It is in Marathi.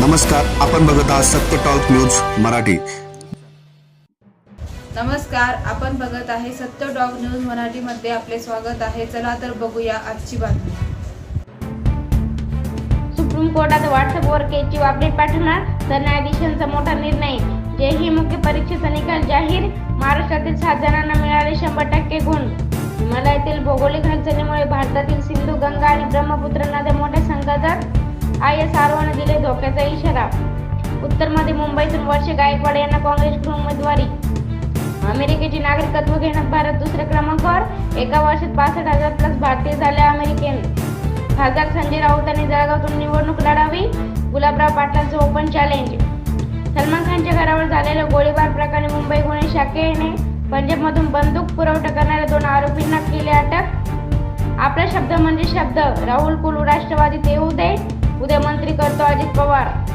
नमस्कार आपण बघत आहात सत्य टॉक न्यूज मराठी. नमस्कार आपण बघत आहे सत्य डॉग न्यूज मराठीमध्ये आपले स्वागत आहे. चला तर बघूया आजची बातमी. सुप्रीम कोर्टात व्हॉट्सअपवर केसची अपडेट पाठवणार तर न्यायाधीशांचा मोठा निर्णय. जेही मुख्य परीक्षेचा निकाल जाहीर. महाराष्ट्रातील सात जणांना मिळाले शंभर टक्के गुण. हिमालयातील भौगोलिक हालचालीमुळे भारतातील सिंधू गंगा आणि ब्रह्मपुत्र नद्या मोठ्या संकटात आय एस आरओने दिले धोक्याचा इशारा. उत्तरमध्ये मुंबईतून वर्ष गायकवाड यांना काँग्रेसकडून उमेदवारी. अमेरिकेचे नागरिकत्व घेण्यात भारत दुसऱ्या क्रमांकावर. एका वर्षात पासष्ट हजार प्लस भारतीय झाले अमेरिकेने. खासदार संजय राऊतांनी जळगावतून निवडणूक लढावी. गुलाबराव पाटलांचं ओपन चॅलेंज सलमान खानच्या घरावर झालेल्या गोळीबार प्रकरणी मुंबई गुन्हे शाखेने पंजाबमधून बंदूक पुरवठा करणाऱ्या दोन आरोपींना केले अटक. आपला शब्द म्हणजे शब्द. राहुल कुलू राष्ट्रवादीत येऊ दे. मुख्यमंत्री मंत्री करतो अजित पवार.